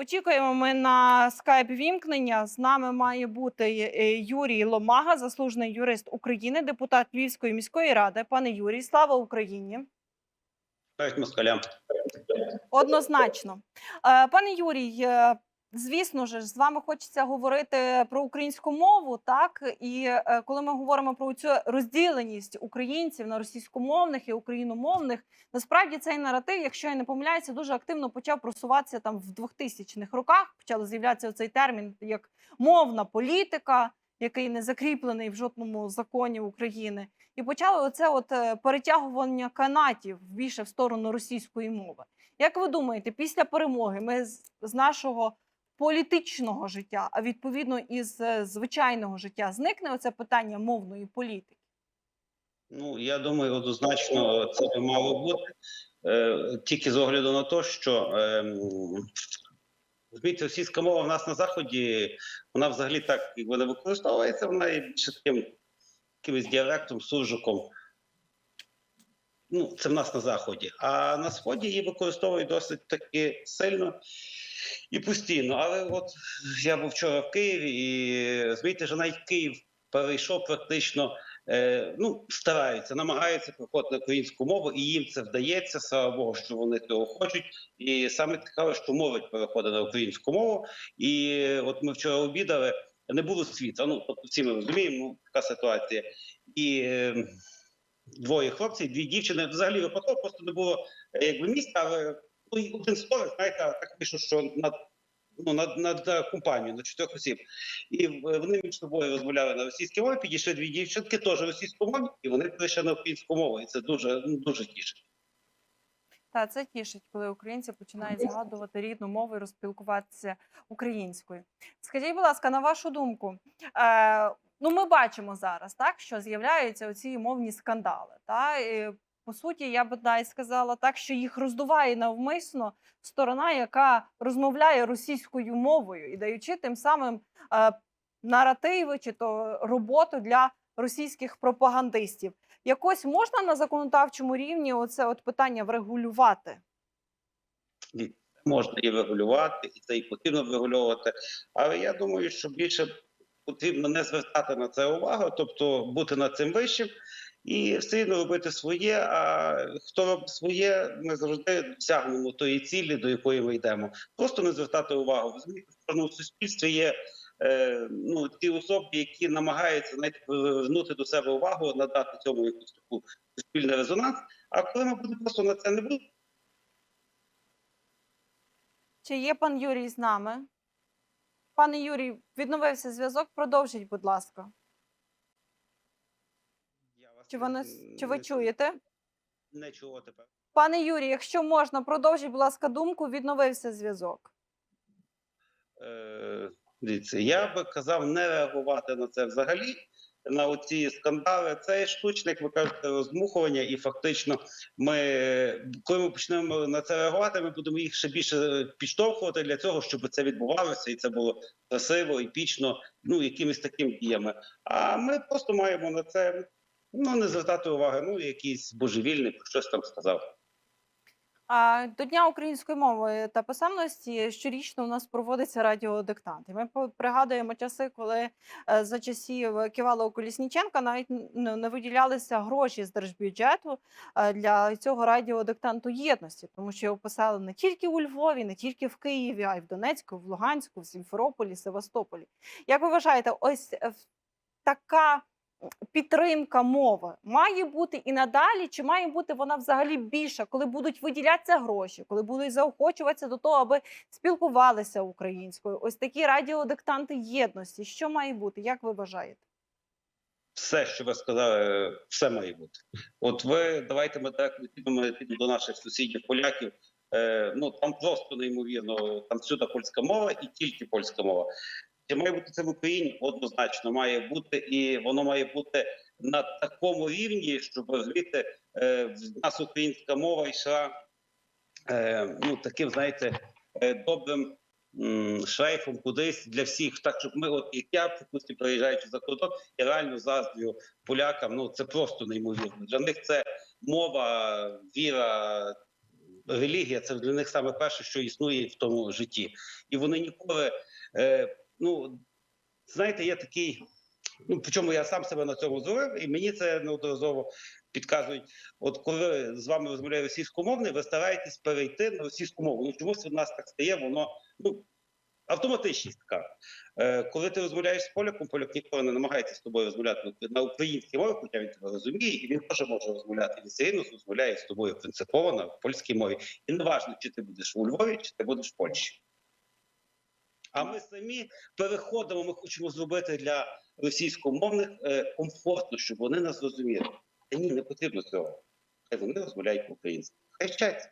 Очікуємо ми на скайп вімкнення. З нами має бути е, Юрій Ломага, заслужений юрист України, депутат Львівської міської ради. Пане Юрій, слава Україні! Москалям. Однозначно, Е, пане Юрій. Звісно ж, з вами хочеться говорити про українську мову, так і е, коли ми говоримо про цю розділеність українців на російськомовних і україномовних, насправді цей наратив, якщо я не помиляюся, дуже активно почав просуватися там в 2000-х роках. Почали з'являтися цей термін як мовна політика, який не закріплений в жодному законі України, і почали оце от е, перетягування канатів більше в сторону російської мови. Як ви думаєте, після перемоги ми з нашого політичного життя, а відповідно із е, звичайного життя, зникне оце питання мовної політики? Ну я думаю, однозначно це би мало бути е, тільки з огляду на те, що е, розумієте, російська мова в нас на заході, вона взагалі так якби не використовується, вона є більше таким якимось діалектом, суржиком. Ну, це в нас на заході. А на сході її використовують досить таки сильно і постійно. Але от я був вчора в Києві, і розумієте, що навіть Київ перейшов практично. Е, ну, стараються, намагаються приходити на українську мову, і їм це вдається. Слава Богу, що вони цього хочуть. І саме цікаве, що молодь переходить на українську мову. І от ми вчора обідали, не було світла. Ну тобто всі ми розуміємо, ну, така ситуація. І е, двоє хлопців, дві дівчини. Взагалі випадково просто не було е, якби місця, але ну, один столик, знаєте, так вийшло, що над ну, над, над е, компанією на чотирьох осіб. І е, вони між собою розмовляли на російській мові, підійшли дві дівчинки, теж російськомовні, і вони перейшли на українську мову. І це дуже, ну, дуже тішить. Та це тішить, коли українці починають згадувати рідну мову і розпілкуватися українською. Скажіть, будь ласка, на вашу думку, е, ну ми бачимо зараз, так що з'являються оці мовні скандали. Та і, по суті, я б навіть сказала так, що їх роздуває навмисно сторона, яка розмовляє російською мовою і даючи тим самим е, наративи чи то роботу для російських пропагандистів. Якось можна на законодавчому рівні оце от питання врегулювати? Можна і регулювати, і це і потрібно врегульовувати. Але я думаю, що більше потрібно не звертати на це увагу, тобто бути над цим вищим і все одно робити своє. А хто робить своє, ми завжди досягнемо тої цілі, до якої ми йдемо. Просто не звертати увагу. Розумієте, в кожному суспільстві є е, ну, ті особи, які намагаються навіть привернути до себе увагу, надати цьому якусь таку суспільний резонанс. А коли ми будемо просто на це не будемо. Чи є пан Юрій з нами? Пане Юрій, відновився зв'язок. Продовжіть, будь ласка. Чи нас, чи ви чуєте? Не чого тепер. Пане Юрій, якщо можна, продовжіть, будь ласка, думку. Відновився зв'язок. Е, дивіться, я би казав не реагувати на це взагалі. На оці скандали це штучне, як ви кажете, роздмухування, і фактично, ми коли ми почнемо на це реагувати, ми будемо їх ще більше підштовхувати для цього, щоб це відбувалося, і це було красиво, епічно, ну якимись такими діями. А ми просто маємо на це ну не звертати уваги. Ну якийсь божевільний про щось там сказав. До Дня української мови та писемності щорічно у нас проводиться радіодиктант. І ми пригадуємо часи, коли е, за часів Ківалова Колісніченка навіть не не виділялися гроші з держбюджету е, для цього радіодиктанту єдності, тому що його писали не тільки у Львові, не тільки в Києві, а й в Донецьку, в Луганську, в Сімферополі, Севастополі. Як ви вважаєте, ось е, така підтримка мови має бути і надалі, чи має бути вона взагалі більша, коли будуть виділятися гроші, коли будуть заохочуватися до того, аби спілкувалися українською? Ось такі радіодиктанти єдності. Що має бути? Як ви вважаєте? все, що ви сказали, все має бути. От ви давайте ми так підемо до наших сусідів поляків. Е, ну там просто неймовірно, там всюди польська мова і тільки польська мова. Чи має бути це в Україні? Однозначно має бути, і воно має бути на такому рівні, щоб розумієте, е, в нас українська мова йшла е, ну таким, знаєте, е, добрим шлейфом кудись для всіх, так щоб ми, от як я припустимо, приїжджаючи за кордон, я реально заздрю полякам. Ну це просто неймовірно. Для них це мова, віра, релігія це для них саме перше, що існує в тому житті. І вони ніколи, ну знаєте, є такий. Ну, причому я сам себе на цьому зловив, і мені це неодноразово підказують. От коли з вами розмовляє російськомовний, ви стараєтесь перейти на російську мову. Ну чомусь у нас так стає, воно ну автоматичність така. Е, коли ти розмовляєш з поляком, поляк ніколи не намагається з тобою розмовляти на українській мові, хоча він тебе розуміє, і він теж може розмовляти. Він все рівно розмовляє з тобою принципово на польській мові. І не важливо, чи ти будеш у Львові, чи ти будеш в Польщі. А ми самі переходимо, ми хочемо зробити для російськомовних е, комфортно, щоб вони нас розуміли. Та ні, не потрібно цього. Хай вони розмовляють по-українськи. Хай вчаться.